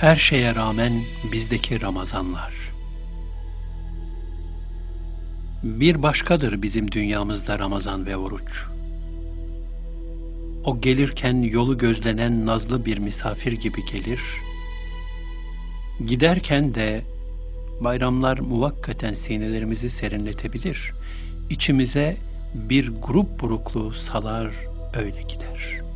Her şeye rağmen bizdeki Ramazanlar. Bir başkadır bizim dünyamızda Ramazan ve oruç. O gelirken yolu gözlenen nazlı bir misafir gibi gelir. Giderken de bayramlar muvakkaten sinelerimizi serinletebilir. İçimize bir grup burukluğu salar öyle gider.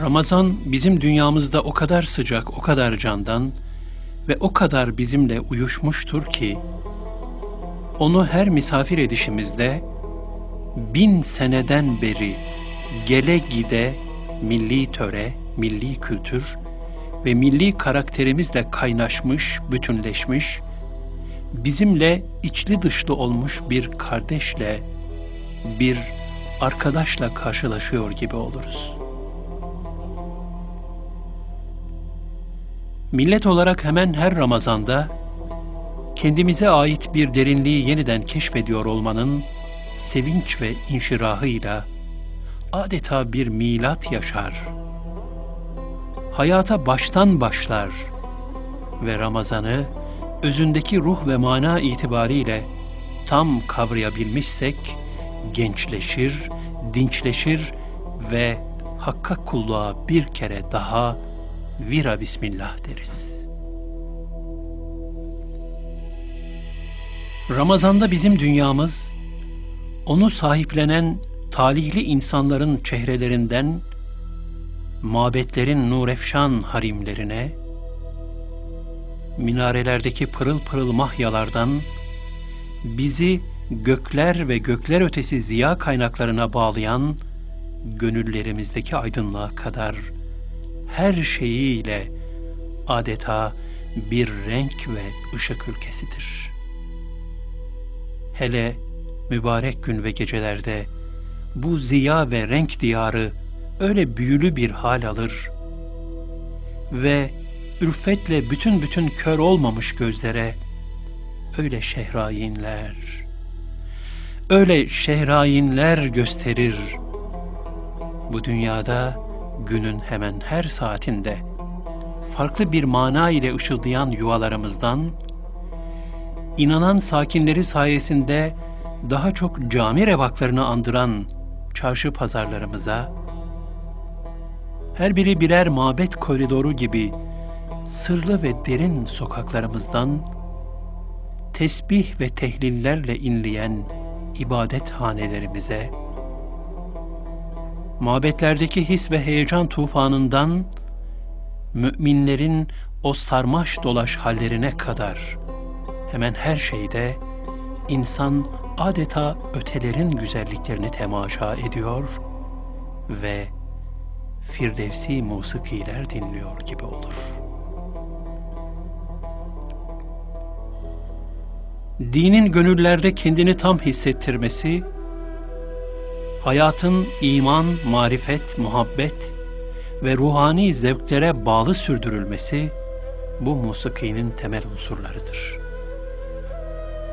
Ramazan bizim dünyamızda o kadar sıcak, o kadar candan ve o kadar bizimle uyuşmuştur ki onu her misafir edişimizde bin seneden beri gele gide milli töre, milli kültür ve milli karakterimizle kaynaşmış, bütünleşmiş, bizimle içli dışlı olmuş bir kardeşle, bir arkadaşla karşılaşıyor gibi oluruz. Millet olarak hemen her Ramazan'da kendimize ait bir derinliği yeniden keşfediyor olmanın sevinç ve inşirahıyla adeta bir milat yaşar. Hayata baştan başlar ve Ramazan'ı özündeki ruh ve mana itibariyle tam kavrayabilmişsek gençleşir, dinçleşir ve Hakka kulluğa bir kere daha vira bismillah deriz. Ramazanda bizim dünyamız onu sahiplenen talihli insanların çehrelerinden mabetlerin nurefşan harimlerine, minarelerdeki pırıl pırıl mahyalardan bizi gökler ve gökler ötesi ziya kaynaklarına bağlayan gönüllerimizdeki aydınlığa kadar her şeyiyle adeta bir renk ve ışık ülkesidir. Hele mübarek gün ve gecelerde bu ziya ve renk diyarı öyle büyülü bir hal alır ve ülfetle bütün bütün kör olmamış gözlere öyle şehrayinler, öyle şehrayinler gösterir. Bu dünyada günün hemen her saatinde farklı bir mana ile ışıldayan yuvalarımızdan, inanan sakinleri sayesinde daha çok cami revaklarını andıran çarşı pazarlarımıza, her biri birer mabet koridoru gibi sırlı ve derin sokaklarımızdan tesbih ve tehlillerle inleyen ibadet hanelerimize, mabetlerdeki his ve heyecan tufanından müminlerin o sarmaş dolaş hallerine kadar hemen her şeyde insan adeta ötelerin güzelliklerini temaşa ediyor ve firdevsi musikiler dinliyor gibi olur. Dinin gönüllerde kendini tam hissettirmesi, hayatın iman, marifet, muhabbet ve ruhani zevklere bağlı sürdürülmesi bu musikinin temel unsurlarıdır.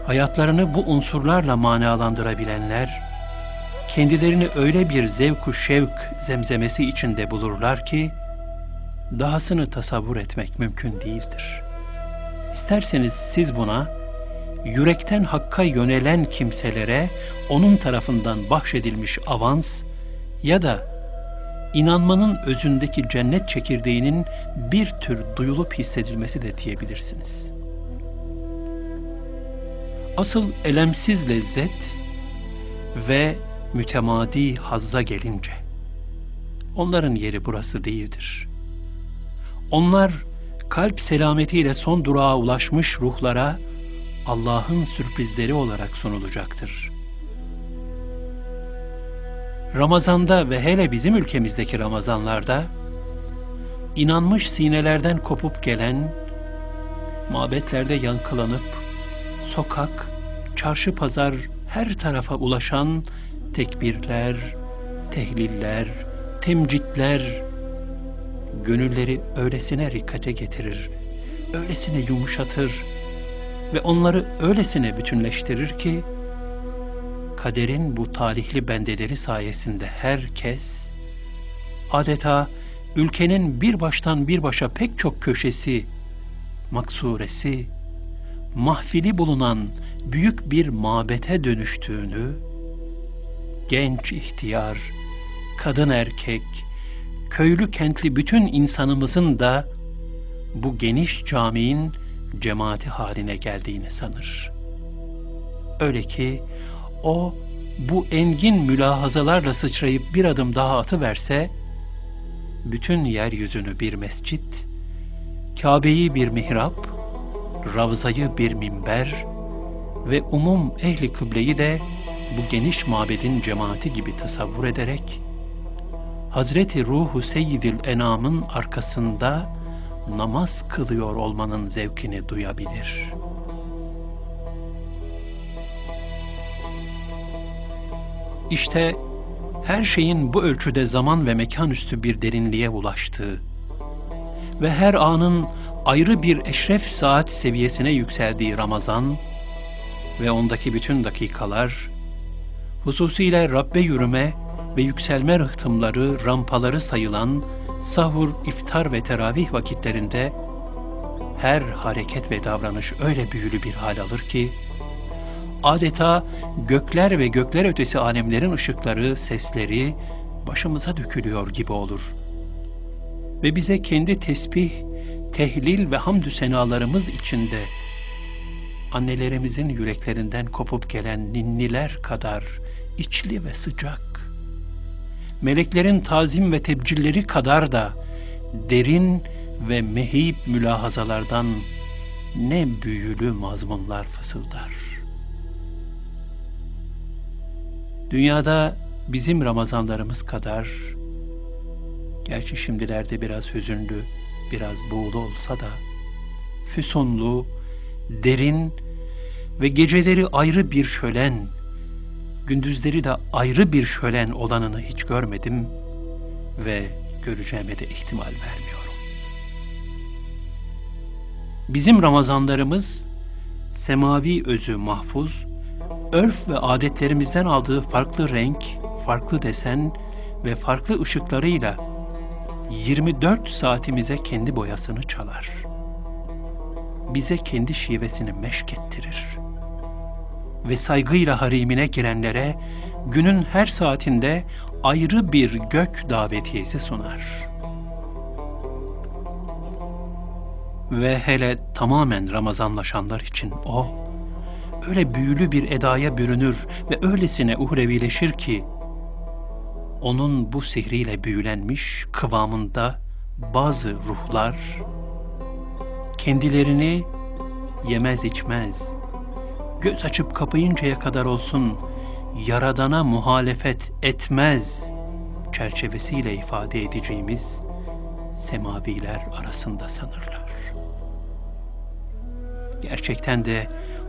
Hayatlarını bu unsurlarla manalandırabilenler, kendilerini öyle bir zevku şevk zemzemesi içinde bulurlar ki, dahasını tasavvur etmek mümkün değildir. İsterseniz siz buna, yürekten hakka yönelen kimselere onun tarafından bahşedilmiş avans ya da inanmanın özündeki cennet çekirdeğinin bir tür duyulup hissedilmesi de diyebilirsiniz. Asıl elemsiz lezzet ve mütemadi hazza gelince, onların yeri burası değildir. Onlar kalp selametiyle son durağa ulaşmış ruhlara Allah'ın sürprizleri olarak sunulacaktır. Ramazanda ve hele bizim ülkemizdeki Ramazanlarda inanmış sinelerden kopup gelen, mabetlerde yankılanıp sokak, çarşı pazar her tarafa ulaşan tekbirler, tehliller, temcitler gönülleri öylesine rikkate getirir, öylesine yumuşatır ve onları öylesine bütünleştirir ki kaderin bu talihli bendeleri sayesinde herkes adeta ülkenin bir baştan bir başa pek çok köşesi, maksuresi, mahfili bulunan büyük bir mabete dönüştüğünü, genç ihtiyar, kadın erkek, köylü kentli bütün insanımızın da bu geniş caminin cemaati haline geldiğini sanır. Öyle ki o bu engin mülahazalarla sıçrayıp bir adım daha atıverse, bütün yeryüzünü bir mescit, Kabe'yi bir mihrap, Ravza'yı bir minber ve umum ehli kıbleyi de bu geniş mabedin cemaati gibi tasavvur ederek, Hazreti Ruhu Seyyidil Enam'ın arkasında namaz kılıyor olmanın zevkini duyabilir. İşte her şeyin bu ölçüde zaman ve mekan üstü bir derinliğe ulaştığı ve her anın ayrı bir eşref saat seviyesine yükseldiği Ramazan ve ondaki bütün dakikalar, hususiyle Rabbe yürüme ve yükselme rıhtımları, rampaları sayılan sahur, iftar ve teravih vakitlerinde her hareket ve davranış öyle büyülü bir hal alır ki, adeta gökler ve gökler ötesi alemlerin ışıkları, sesleri başımıza dökülüyor gibi olur. Ve bize kendi tesbih, tehlil ve hamdü senalarımız içinde annelerimizin yüreklerinden kopup gelen ninniler kadar içli ve sıcak, meleklerin tazim ve tebcilleri kadar da derin ve mehib mülahazalardan ne büyülü mazmunlar fısıldar. Dünyada bizim Ramazanlarımız kadar, gerçi şimdilerde biraz hüzünlü, biraz buğulu olsa da, füsunlu, derin ve geceleri ayrı bir şölen, gündüzleri de ayrı bir şölen olanını hiç görmedim ve göreceğime de ihtimal vermiyorum. Bizim Ramazanlarımız semavi özü mahfuz, örf ve adetlerimizden aldığı farklı renk, farklı desen ve farklı ışıklarıyla 24 saatimize kendi boyasını çalar. Bize kendi şivesini meşk ettirir.'' Ve saygıyla harimine girenlere günün her saatinde ayrı bir gök davetiyesi sunar. Ve hele tamamen Ramazanlaşanlar için o, öyle büyülü bir edaya bürünür ve öylesine uhrevileşir ki, onun bu sihriyle büyülenmiş kıvamında bazı ruhlar, kendilerini yemez içmez, göz açıp kapayıncaya kadar olsun Yaradan'a muhalefet etmez çerçevesiyle ifade edeceğimiz semaviler arasında sanırlar. Gerçekten de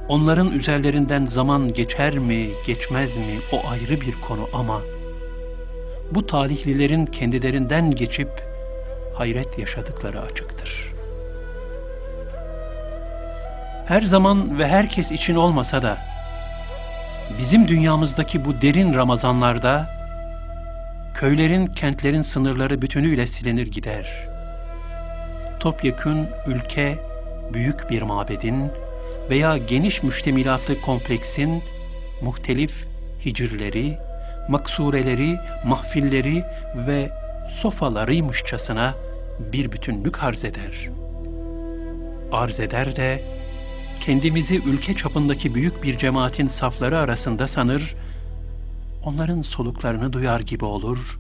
onların üzerlerinden zaman geçer mi, geçmez mi o ayrı bir konu ama bu talihlilerin kendilerinden geçip hayret yaşadıkları açıktır.'' Her zaman ve herkes için olmasa da bizim dünyamızdaki bu derin Ramazanlarda köylerin, kentlerin sınırları bütünüyle silinir gider. Topyekün ülke büyük bir mabedin veya geniş müştemilatlı kompleksin muhtelif hicirleri, maksureleri, mahfilleri ve sofalarıymışçasına bir bütünlük arz eder. Arz eder de kendimizi ülke çapındaki büyük bir cemaatin safları arasında sanır, onların soluklarını duyar gibi olur,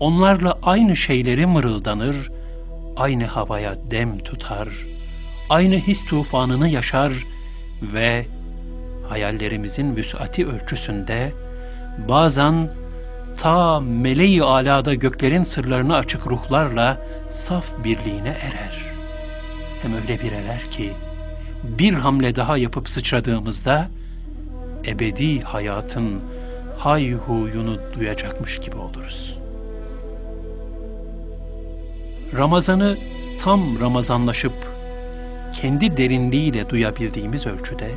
onlarla aynı şeyleri mırıldanır, aynı havaya dem tutar, aynı his tufanını yaşar ve hayallerimizin vüsati ölçüsünde bazen ta meleği alada göklerin sırlarını açık ruhlarla saf birliğine erer. Hem öyle bir erer ki, bir hamle daha yapıp sıçradığımızda ebedi hayatın hayhuyunu duyacakmış gibi oluruz. Ramazanı tam Ramazanlaşıp kendi derinliğiyle duyabildiğimiz ölçüde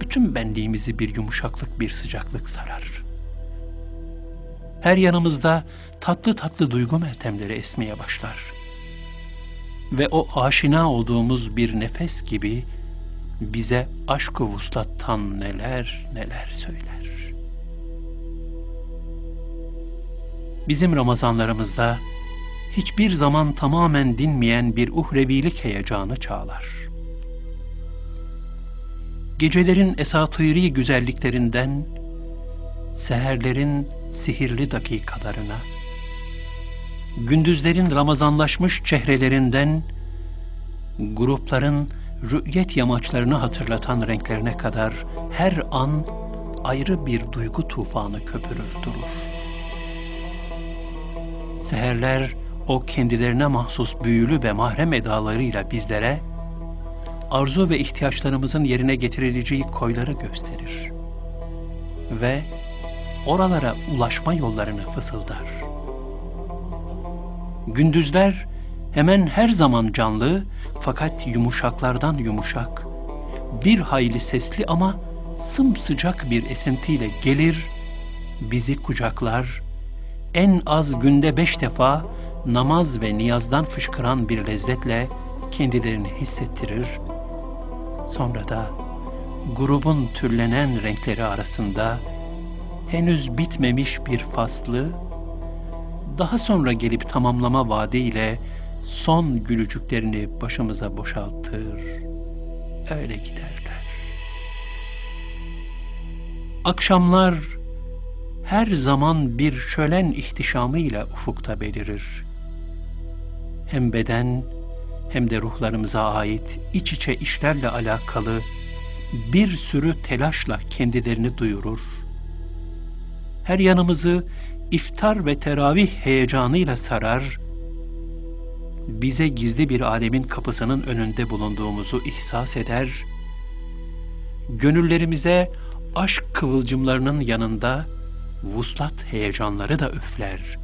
bütün benliğimizi bir yumuşaklık, bir sıcaklık sarar. Her yanımızda tatlı tatlı duygu meltemleri esmeye başlar. Ve o aşina olduğumuz bir nefes gibi bize aşk-ı vuslattan neler neler söyler. Bizim Ramazanlarımızda hiçbir zaman tamamen dinmeyen bir uhrevilik heyecanı çağlar. Gecelerin esatiri güzelliklerinden, seherlerin sihirli dakikalarına, gündüzlerin ramazanlaşmış çehrelerinden, grupların rü'yet yamaçlarını hatırlatan renklerine kadar her an ayrı bir duygu tufanı köpürür durur. Seherler o kendilerine mahsus büyülü ve mahrem edalarıyla bizlere arzu ve ihtiyaçlarımızın yerine getirileceği koyları gösterir. Ve oralara ulaşma yollarını fısıldar. Gündüzler hemen her zaman canlı fakat yumuşaklardan yumuşak, bir hayli sesli ama sımsıcak bir esintiyle gelir, bizi kucaklar, en az günde beş defa namaz ve niyazdan fışkıran bir lezzetle kendilerini hissettirir. Sonra da grubun türlenen renkleri arasında henüz bitmemiş bir faslı, daha sonra gelip tamamlama vaadiyle son gülücüklerini başımıza boşaltır. Öyle giderler. Akşamlar her zaman bir şölen ihtişamıyla ufukta belirir. Hem beden hem de ruhlarımıza ait iç içe işlerle alakalı bir sürü telaşla kendilerini duyurur. Her yanımızı iftar ve teravih heyecanıyla sarar, bize gizli bir alemin kapısının önünde bulunduğumuzu ihsas eder, gönüllerimize aşk kıvılcımlarının yanında vuslat heyecanları da üfler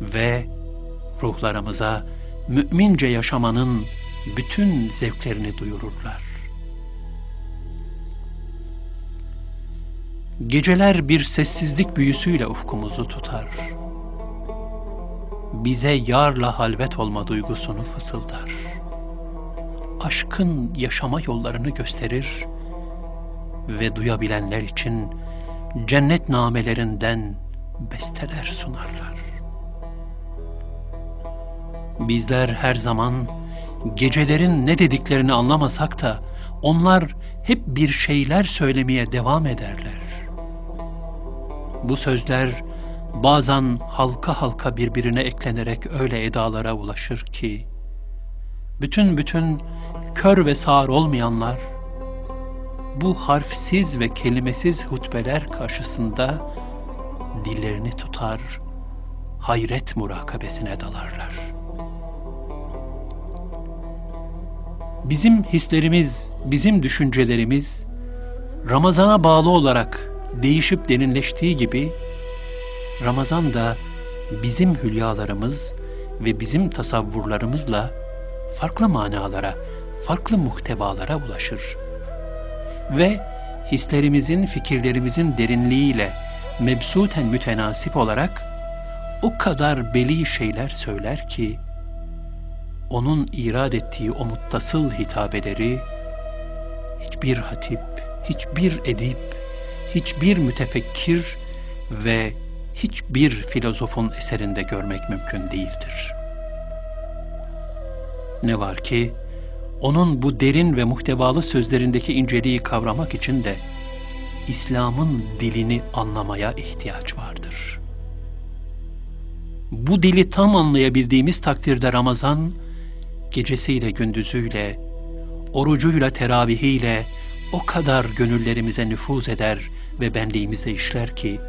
ve ruhlarımıza mümince yaşamanın bütün zevklerini duyururlar. Geceler bir sessizlik büyüsüyle ufkumuzu tutar. Bize yarla halvet olma duygusunu fısıldar. Aşkın yaşama yollarını gösterir ve duyabilenler için cennet namelerinden besteler sunarlar. Bizler her zaman gecelerin ne dediklerini anlamasak da onlar hep bir şeyler söylemeye devam ederler. Bu sözler bazen halka halka birbirine eklenerek öyle edalara ulaşır ki bütün bütün kör ve sağır olmayanlar bu harfsiz ve kelimesiz hutbeler karşısında dillerini tutar, hayret murakabesine dalarlar. Bizim hislerimiz, bizim düşüncelerimiz Ramazana bağlı olarak değişip derinleştiği gibi Ramazan da bizim hülyalarımız ve bizim tasavvurlarımızla farklı manalara, farklı muhtevalara ulaşır.'' ve hislerimizin, fikirlerimizin derinliğiyle mebsuten mütenasip olarak o kadar beli şeyler söyler ki, onun irad ettiği o muttasıl hitabeleri hiçbir hatip, hiçbir edip, hiçbir mütefekkir ve hiçbir filozofun eserinde görmek mümkün değildir. Ne var ki, onun bu derin ve muhtevalı sözlerindeki inceliği kavramak için de İslam'ın dilini anlamaya ihtiyaç vardır. Bu dili tam anlayabildiğimiz takdirde Ramazan, gecesiyle gündüzüyle, orucuyla teravihiyle o kadar gönüllerimize nüfuz eder ve benliğimize işler ki,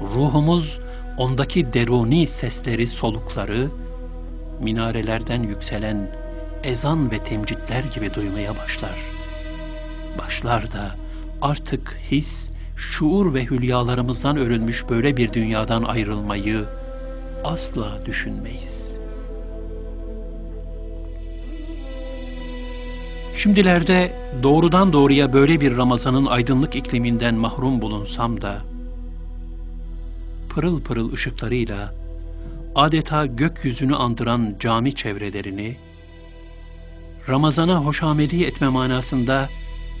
ruhumuz ondaki deruni sesleri, solukları, minarelerden yükselen ezan ve temcitler gibi duymaya başlar. Başlar da artık his, şuur ve hülyalarımızdan örülmüş böyle bir dünyadan ayrılmayı asla düşünmeyiz. Şimdilerde doğrudan doğruya böyle bir Ramazan'ın aydınlık ikliminden mahrum bulunsam da, pırıl pırıl ışıklarıyla adeta gökyüzünü andıran cami çevrelerini, Ramazana hoşamedi etme manasında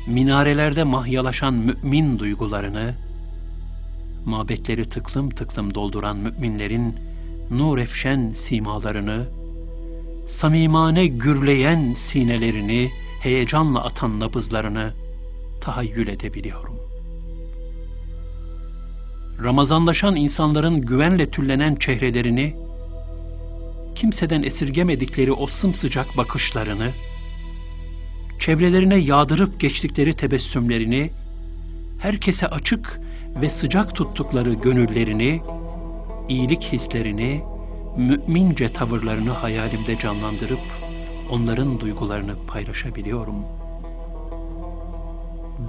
minarelerde mahyalaşan mümin duygularını, mabetleri tıklım tıklım dolduran müminlerin nur efşen simalarını, samimane gürleyen sinelerini, heyecanla atan nabızlarını tahayyül edebiliyorum. Ramazanlaşan insanların güvenle tüllenen çehrelerini, kimseden esirgemedikleri o sımsıcak bakışlarını, çevrelerine yağdırıp geçtikleri tebessümlerini, herkese açık ve sıcak tuttukları gönüllerini, iyilik hislerini, mümince tavırlarını hayalimde canlandırıp onların duygularını paylaşabiliyorum.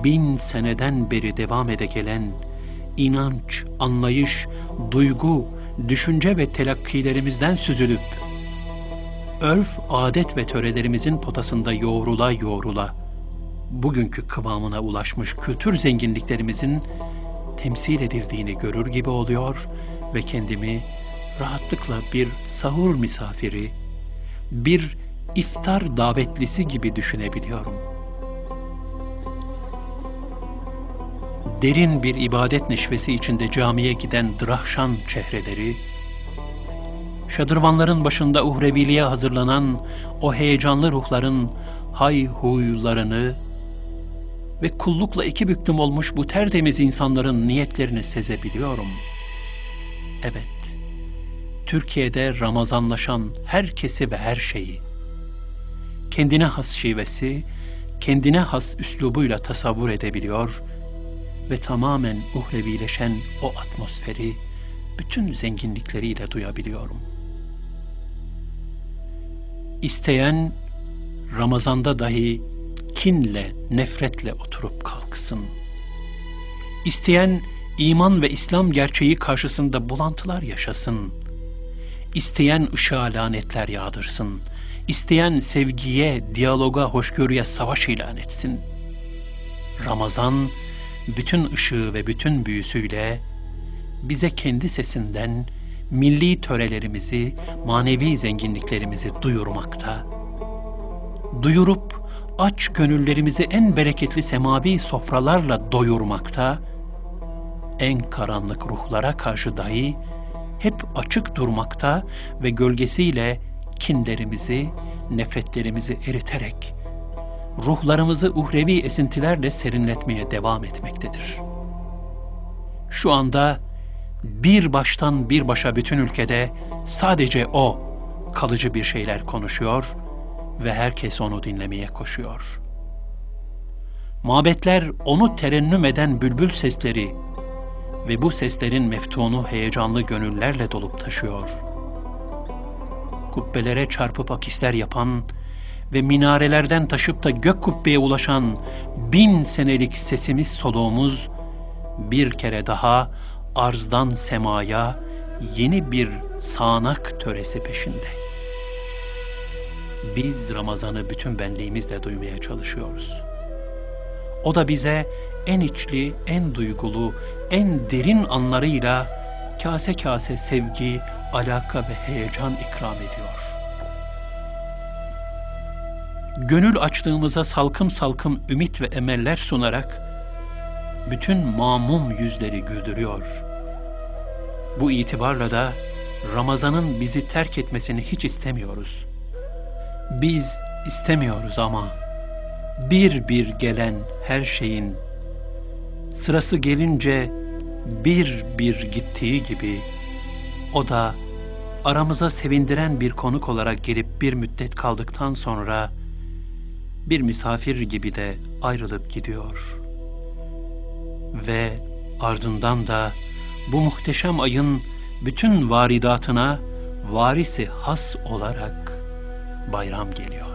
Bin seneden beri devam ede gelen inanç, anlayış, duygu, düşünce ve telakkilerimizden süzülüp örf, adet ve törelerimizin potasında yoğrula yoğrula bugünkü kıvamına ulaşmış kültür zenginliklerimizin temsil edildiğini görür gibi oluyor ve kendimi rahatlıkla bir sahur misafiri, bir iftar davetlisi gibi düşünebiliyorum. Derin bir ibadet neşvesi içinde camiye giden drahşan çehreleri, şadırvanların başında uhreviliğe hazırlanan o heyecanlı ruhların hay huylarını ve kullukla iki büklüm olmuş bu tertemiz insanların niyetlerini sezebiliyorum. Evet, Türkiye'de Ramazanlaşan herkesi ve her şeyi, kendine has şivesi, kendine has üslubuyla tasavvur edebiliyor ve tamamen uhrevileşen o atmosferi bütün zenginlikleriyle duyabiliyorum. İsteyen Ramazanda dahi kinle, nefretle oturup kalksın. İsteyen iman ve İslam gerçeği karşısında bulantılar yaşasın. İsteyen ışığa lanetler yağdırsın. İsteyen sevgiye, diyaloga, hoşgörüye savaş ilan etsin. Ramazan bütün ışığı ve bütün büyüsüyle bize kendi sesinden milli törelerimizi, manevi zenginliklerimizi duyurmakta. Duyurup aç gönüllerimizi en bereketli semavi sofralarla doyurmakta, en karanlık ruhlara karşı dahi hep açık durmakta ve gölgesiyle kinlerimizi, nefretlerimizi eriterek ruhlarımızı uhrevi esintilerle serinletmeye devam etmektedir. Şu anda bir baştan bir başa bütün ülkede sadece o kalıcı bir şeyler konuşuyor ve herkes onu dinlemeye koşuyor. Mabetler onu terennüm eden bülbül sesleri ve bu seslerin meftunu heyecanlı gönüllerle dolup taşıyor. Kubbelere çarpıp akisler yapan ve minarelerden taşıp da gök kubbeye ulaşan bin senelik sesimiz soluğumuz bir kere daha arzdan semaya yeni bir sağanak töresi peşinde. Biz Ramazan'ı bütün benliğimizle duymaya çalışıyoruz. O da bize en içli, en duygulu, en derin anlarıyla kase kase sevgi, alaka ve heyecan ikram ediyor. Gönül açtığımıza salkım salkım ümit ve emeller sunarak bütün mamum yüzleri güldürüyor. Bu itibarla da Ramazan'ın bizi terk etmesini hiç istemiyoruz. Biz istemiyoruz ama bir bir gelen her şeyin sırası gelince bir bir gittiği gibi o da aramıza sevindiren bir konuk olarak gelip bir müddet kaldıktan sonra bir misafir gibi de ayrılıp gidiyor. Ve ardından da bu muhteşem ayın bütün varidatına varisi has olarak bayram geliyor.